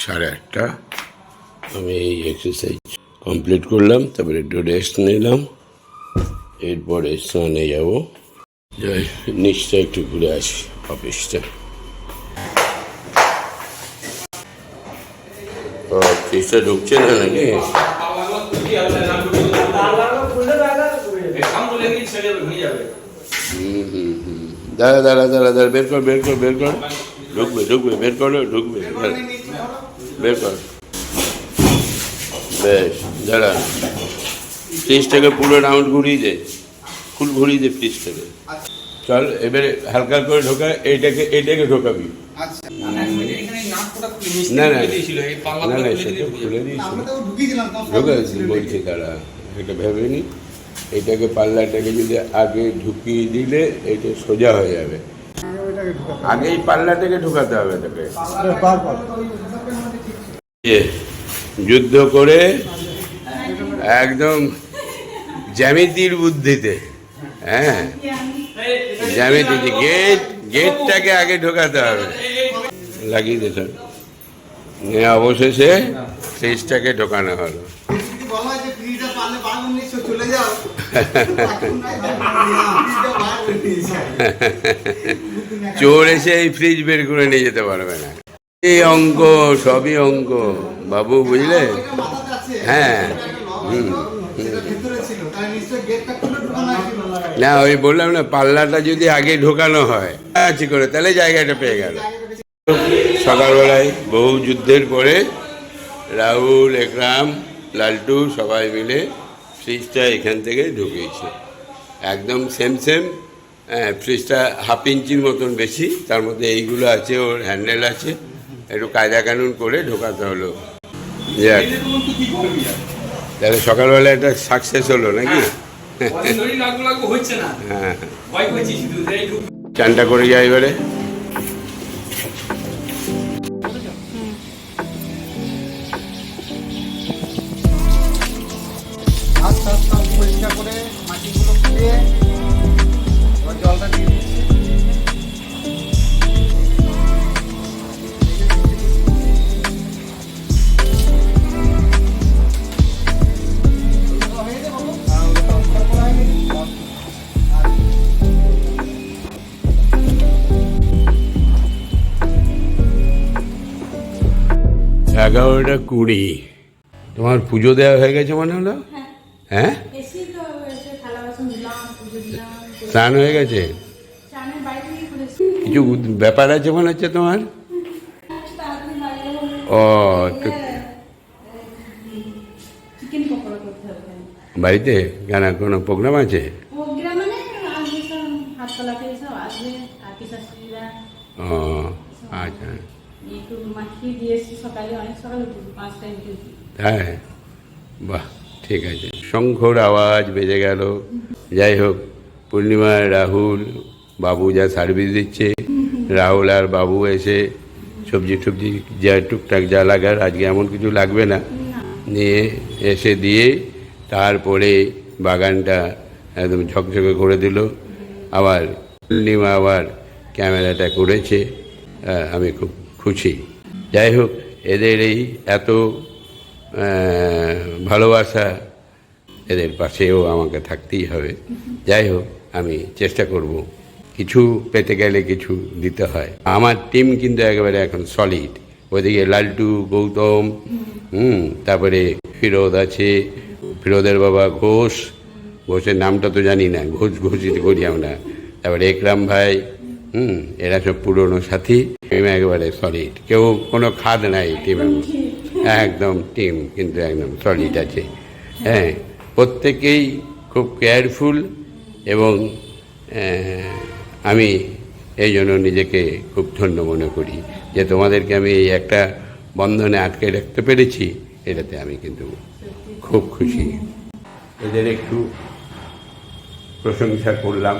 সাড়ে আটটা। আমি এই এক্সারসাইজ কমপ্লিট করলাম তারপরে একটু রেস্ট নিলাম। এরপরে স্নানে যাব। যাই নিচটা একটু ঘুরে আসি অফিসটা ও ফিসটা ঢুকছে না নাকি? হুম হুম হুম। দাঁড়া দাঁড়া দাঁড়া দাঁড়া বের কর বের কর বের কর। ঢুকবে ঢুকবে বের করো ঢুকবে। দাঁড়া। বের কর বেশ দাঁড়া ফ্রিজটাকে পুরো রাউন্ড ঘুরিয়ে দে। ফুল ঘুরিয়ে দে ফ্রিজটাকে চল এবারে হালকা করে ঢোকা এইটাকে এইটাকে ঢোকাবি। না না না না সেটা খুলে দিয়েছিল ঢোকা বলছি তারা এটা ভেবে নি। এটাকে পাল্লাটাকে যদি আগে ঢুকিয়ে দিলে এটা সোজা হয়ে যাবে। আগে এই পাল্লাটাকে ঢুকাতে হবে তোকে। যে যুদ্ধ করে একদম জ্যামিতির বুদ্ধিতে হ্যাঁ? জ্যামিতিতে গেট গেটটাকে আগে ঢোকাতে হবে। লাগিয়ে দিত অবশেষে ফ্রিজটাকে ঢোকানো হলো। চোর এসে এই ফ্রিজ বের করে নিয়ে যেতে পারবে না। এই অঙ্ক সবই অঙ্ক বাবু, বুঝলে? হ্যাঁ। না ওই বললাম না, পাল্লাটা যদি আগে ঢোকানো হয়। আছে করে, তাহলে জায়গাটা পেয়ে গেল। সকালবেলায় বহু যুদ্ধের পরে রাহুল, একরাম, লালটু সবাই মিলে ফ্রিজটা এখান থেকে ঢুকিয়েছে। একদম সেম সেম ফ্রিজটা হাফ ইঞ্চির মতন বেশি, তার মধ্যে এইগুলো আছে, ওর হ্যান্ডেল আছে। একটু কায়দা কানুন করে ঢোকাতে হলো। যাক। তাহলে সকালবেলা একটা সাকসেস হলো নাকি? হ্যাঁ। ঢুক। চানটা করে যাই এবারে। এগারোটা কুড়ি। তোমার পুজো দেওয়া হয়ে গেছে মনে হলো? হ্যাঁ। করে স্নান হয়ে গেছে? কিছু ব্যাপার আছে মনে হচ্ছে তোমার? ও বাড়িতে? কেন কোনো প্রোগ্রাম আছে প্রোগ্রাম মানে আসবে সব হাত তোলাতে সব আসবে কাকি শাশুড়িরা ও আচ্ছা একটু মাখিয়ে দিয়েছি সকালে অনেক সকালে উঠেছি উঠেছি হ্যাঁ বাহ ঠিক আছে। শঙ্খর আওয়াজ বেজে গেল। যাই হোক পূর্ণিমা রাহুল বাবু যা সার্ভিস দিচ্ছে রাহুল আর বাবু এসে সবজি টবজি যা টুকটাক যা লাগার আজকে এমন কিছু লাগবে না। নিয়ে এসে দিয়ে তারপরে বাগানটা একদম ঝকঝকে করে দিল। আবার পূর্ণিমা আবার ক্যামেরাটা করেছে। আমি খুব খুশি। যাই হোক এদের এই এত ভালোবাসা এদের পাশেও আমাকে থাকতেই হবে। যাই হোক, আমি চেষ্টা করব। কিছু পেতে গেলে কিছু দিতে হয়। আমার টিম কিন্তু একেবারে এখন সলিড ওইদিকে লালটু, গৌতম, হুম, তারপরে ফিরোদ আছে। ফিরোদের বাবা ঘোষ। ঘোষের নামটা তো জানি না, ঘোষ, ঘোষিত করি আমরা। তারপরে একরাম ভাই, হুম, এরা সব পুরনো সাথী। টিম একেবারে সলিড কেউ কোনো খাদ নাই টিমের একদম টিম কিন্তু একদম সলিড আছে। হ্যাঁ প্রত্যেকেই খুব কেয়ারফুল এবং আমি এই জন্য নিজেকে খুব ধন্য মনে করি যে তোমাদেরকে আমি এই একটা বন্ধনে আটকে রাখতে পেরেছি, এটাতে আমি কিন্তু খুব খুশি। এদের একটু প্রশংসা করলাম।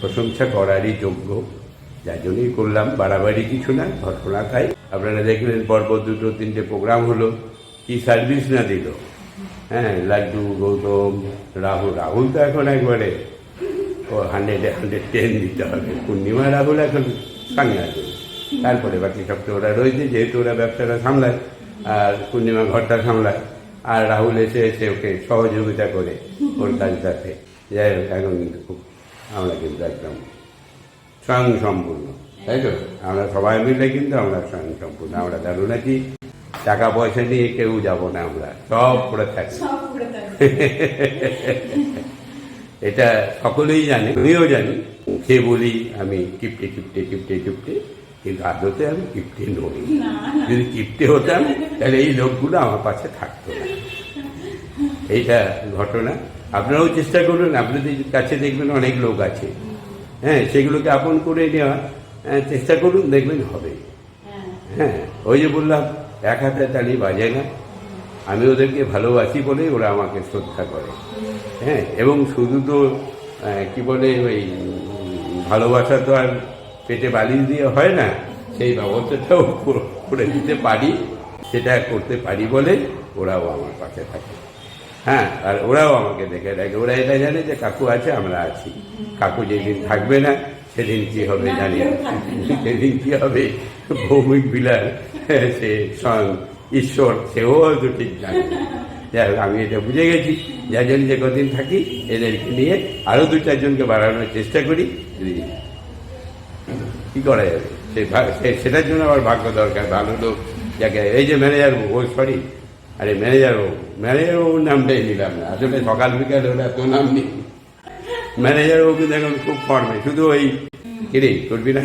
প্রশংসা করারই যোগ্য। যার জন্যই করলাম, বাড়াবাড়ি কিছু না, ঘটনা তাই। আপনারা দেখলেন পরপর দুটো, তিনটে প্রোগ্রাম হলো। কি সার্ভিস না দিল? হ্যাঁ লাড্ডু, গৌতম, রাহুল রাহুল তো এখন একবারে, ও হান্ড্রেডে হান্ড্রেড টেন দিতে হবে। পূর্ণিমা, রাহুল এখন সামনে সাংঘাতিক। তারপরে বাকি সব তো ওরা রয়েছে, যেহেতু ওরা ব্যবসাটা সামলায়, আর পূর্ণিমা ঘরটা সামলায়। আর রাহুল এসে এসে ওকে সহযোগিতা করে ওর কাজটাতে। যাই হোক, এখন খুব, আমরা কিন্তু একদম স্বয়ং সম্পূর্ণ তাই তো? আমরা সবাই মিলে কিন্তু আমরা স্বয়ং সম্পূর্ণ আমরা দারুণ নাকি টাকা পয়সা নিয়ে কেউ যাব না আমরা। সব করে থাকি। এটা সকলেই জানে আমিও জানি। সে বলি আমি কিপটে কিপটে কিপটে কিপটে কিন্তু আদতে আমি কিপটে নই। যদি কিপটে হতাম তাহলে এই লোকগুলো আমার পাশে থাকতো না। এইটা ঘটনা। আপনারাও চেষ্টা করুন আপনাদের কাছে দেখবেন অনেক লোক আছে। হ্যাঁ সেগুলোকে আপন করে নেওয়া চেষ্টা করুন দেখবেন হবে। হ্যাঁ। হ্যাঁ ওই যে বললাম এক হাতে তালি বাজে না। আমি ওদেরকে ভালোবাসি বলেই ওরা আমাকে শ্রদ্ধা করে। হ্যাঁ এবং শুধু তো কি বলে ওই ভালোবাসা তো আর পেটে বালি দিয়ে হয় না সেই ব্যবস্থাটাও করে দিতে পারি সেটা করতে পারি বলে ওরাও আমার পাশে থাকে। হ্যাঁ আর ওরাও আমাকে দেখে দেখে। ওরা এটা জানে যে কাকু আছে আমরা আছি। কাকু যেদিন থাকবে না সেদিন কি হবে জানি সেদিন কি হবে? ভৌমিক বিলার সে স্বয়ং ঈশ্বর সেও হয়তো ঠিক জানে যাই আমি এটা বুঝে গেছি। যার জন্য যে কদিন থাকি এদেরকে নিয়ে আরও দু চারজনকে বাড়ানোর চেষ্টা করি। কি করা যাবে? সে সেটার জন্য আবার ভাগ্য দরকার। ভালো লোক যাকে এই যে ম্যানেজার ও সরি আরে ম্যানেজার ও ম্যানেজার বাবুর নামটাই নিলাম না। আসলে সকাল বিকাল ওরা এত নাম নেই। ম্যানেজার বাবু কিন্তু এখন খুব ফর্মে শুধু ওই কিরে করবি না?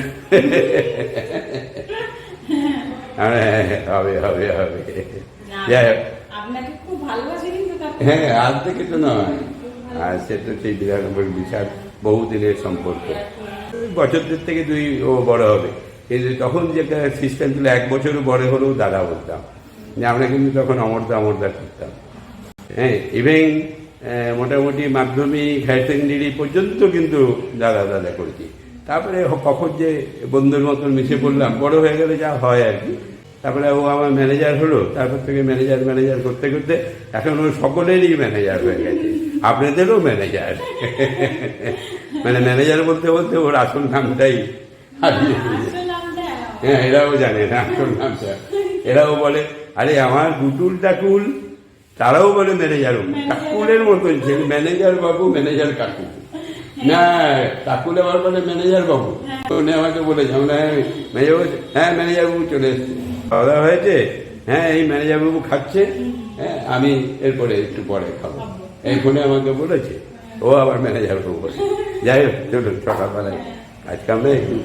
হবে হবে হবে। যাই হোক। হ্যাঁ আজ থেকে তো নয়। আর সে তো সেই বিরানব্বই বিশাল বহুদিনের সম্পর্ক। বছরদের থেকে দুই ও বড় হবে। কিন্তু তখন যে সিস্টেম ছিল এক বছরও বড় হলেও দাদা বলতাম। যে আমরা কিন্তু তখন অমরদা অমরদা করতাম হ্যাঁ ইভেন মোটামুটি মাধ্যমিক হায়ার সেকেন্ডারি পর্যন্ত কিন্তু দাদা দাদা করেছি। তারপরে কখন যে বন্ধুর মতন মিশে পড়লাম বড় হয়ে গেলে যা হয় আর কি। তারপরে ও আমার ম্যানেজার হলো তারপর থেকে ম্যানেজার ম্যানেজার করতে করতে এখন ও সকলেরই ম্যানেজার হয়ে গেছে। আপনাদেরও ম্যানেজার মানে ম্যানেজার বলতে বলতে ওর আসল নামটাই হারিয়ে হ্যাঁ এরাও জানে না আসল নামটা। এরাও বলে আরে আমার গুটুল টাকুল তারাও বলে ম্যানেজার কাকুলের মতন ছিল ম্যানেজার বাবু ম্যানেজার কাকু। না কাকুল আবার বলে ম্যানেজার বাবু। উনি আমাকে বলেছে আমরা ম্যানেজার বাবু হ্যাঁ ম্যানেজার বাবু চলে এসছে। খাওয়া হয়েছে? হ্যাঁ এই ম্যানেজার বাবু খাচ্ছে। হ্যাঁ আমি এরপরে একটু পরে খাব। এই ফোনে আমাকে বলেছে। ও আবার ম্যানেজার বাবু বলে। যাই হোক চলুন সকালবেলায় আজকে আমরা একটু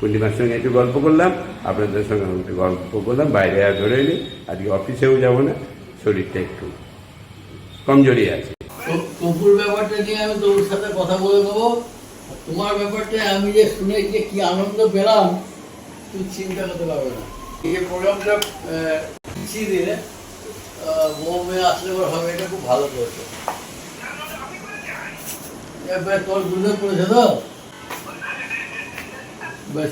পূর্ণিমার সঙ্গে একটু গল্প করলাম, আপনাদের সঙ্গে একটু গল্প করলাম, বাইরে আর ধরে নি, আজকে অফিসেও যাব না, শরীরটা একটু কমজোরি আছে। তো- ব্যাপারটা নিয়ে আমি তোর সাথে কথা বলে আর তোমার ব্যাপারটা আমি যে শুনে যে কি আনন্দ পেলাম, তুই চিন্তা করতে পারবে না। এই যে প্রোগ্রামটা পিছিয়ে দিলে বউ মেয়ে আসলে হবে, এটা খুব ভালো করেছে। তোর দুধে পড়েছে তো? বেশ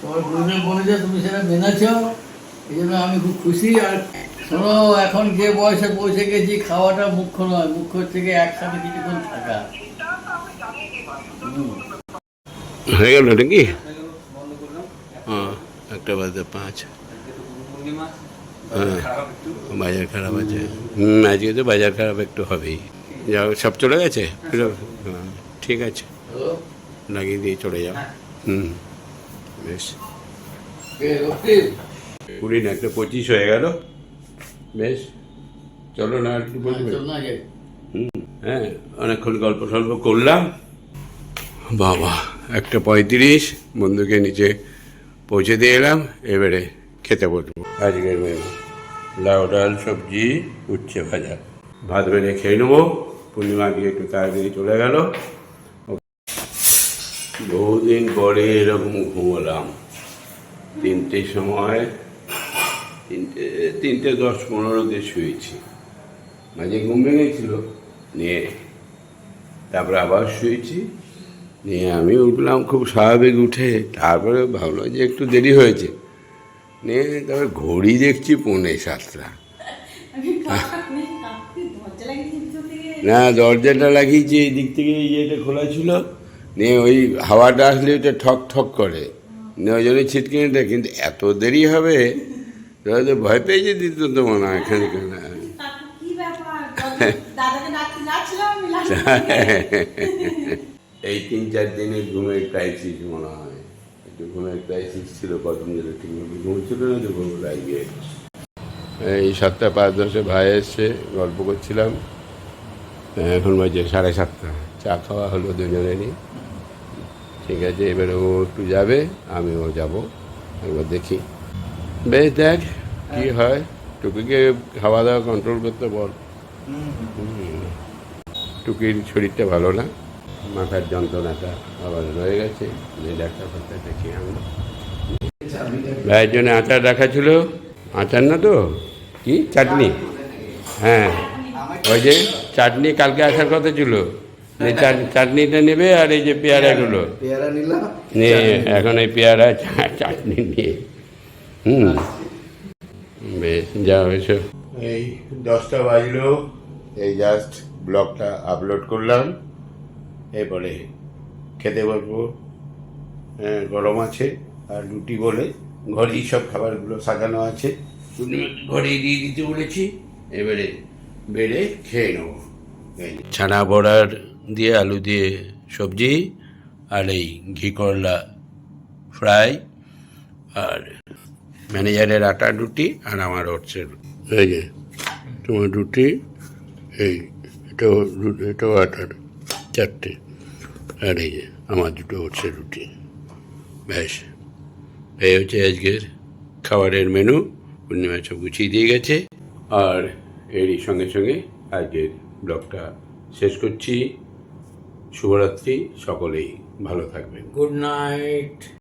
তোমার গুরুদেব বলেছে তুমি সেটা মেনেছ এই জন্য আমি খুব খুশি। আর শোনো এখন যে বয়সে পৌঁছে গেছি খাওয়াটা মুখ্য নয় মুখ্য হচ্ছে গিয়ে একসাথে কিছুক্ষণ থাকা। হয়ে গেল নাকি? হ্যাঁ একটা বাজে পাঁচ। হ্যাঁ। বাজার খারাপ আছে। হুম আজকে তো বাজার খারাপ একটু হবেই। যাও সব চলে গেছে? হ্যাঁ, ঠিক আছে। লাগিয়ে দিয়ে চলে যাও। হুম। বেশ। কুড়ি না একটা পঁচিশ হয়ে গেল। বেশ। চলো না আর কি? বলবে হ্যাঁ অনেকক্ষণ গল্প সল্প করলাম। বাবা একটা পঁয়ত্রিশ বন্ধুকে নিচে পৌঁছে দিয়ে এলাম। এবারে খেতে বসবো। আজকের মেনু লাউ ডাল সবজি উচ্ছে ভাজা। ভাত বেড়ে খেয়ে নেব। পূর্ণিমা গিয়ে একটু তাড়াতাড়ি চলে গেল। বহুদিন পরে এরকম ঘুমোলাম। তিনটের সময়, তিনটে তিনটে দশ পনেরোতে শুয়েছি। মাঝে ঘুম ভেঙেছিল, নিয়ে তারপরে আবার শুয়েছি। নিয়ে আমি উঠলাম খুব স্বাভাবিক উঠে, তারপরে ভাবলাম যে একটু দেরি হয়েছে। নিয়ে তারপরে ঘড়ি দেখছি পৌনে সাতটা। না দরজাটা লাগিয়েছি এই দিক থেকে ইয়েটা খোলা ছিল। নিয়ে ওই হাওয়াটা আসলে ওটা ঠক ঠক করে। নিয়ে ওই জন্য ছিটকে নিতে কিন্তু এত দেরি হবে? তোরা তো ভয় পেয়ে যেতি তো তো মনে হয় এখানে এই তিন চার দিনে ঘুমের ক্রাইসিস মনে হয়। একটু ঘুমের ক্রাইসিস ছিল প্রথম দিনে ঠিকমতো ঘুম ছিল না তো ঘুম লাগিয়ে। এই সাতটা পাঁচ দশে ভাই এসছে গল্প করছিলাম। এখন বাজে সাড়ে সাতটা। চা খাওয়া হলো দুজনেরই। ঠিক আছে এবারে ও একটু যাবে আমিও যাব। একবার দেখি। বেশ দেখ কী হয়। টুকিকে খাওয়া দাওয়া কন্ট্রোল করতে বল। টুকির শরীরটা ভালো না। মাথার যন্ত্রণাটা আবার রয়ে গেছে। ডাক্তার ফাক্তার দেখি আমরা ভাইয়ের জন্য আচার রাখা ছিল। আচার না তো? কি? চাটনি? হ্যাঁ। ওই যে চাটনি কালকে আসার কথা ছিল। চাটনিটা নেবে আর এই যে পেয়ারাগুলো নিয়ে এখন এই পেয়ারা চা- চাটনি নিয়ে। হুম। বেশ যা এসো এই দশটা বাজলো। এই জাস্ট ব্লগটা আপলোড করলাম। এরপরে খেতে বলব হ্যাঁ, গরম আছে আর রুটি বলে। ঘরেই সব খাবারগুলো সাজানো আছে। ঘরেই দিয়ে দিতে বলেছি। এবারে বেড়ে খেয়ে নেব। ছানা বড়ার দিয়ে আলু দিয়ে সবজি আর এই ঘি করলা ফ্রাই আর ম্যানেজারের আটা রুটি আর আমার ওটসের এই যে তোমার রুটি এই এটাও এটাও আটার চারটে আর এই যে আমার দুটো ওটসের রুটি। ব্যাস এই হচ্ছে আজকের খাবারের মেনু পূর্ণিমা সব গুছিয়ে দিয়ে গেছে। আর এরই সঙ্গে সঙ্গে আজকের ব্লগটা শেষ করছি। শুভরাত্রি সকলেই ভালো থাকবেন। Good night.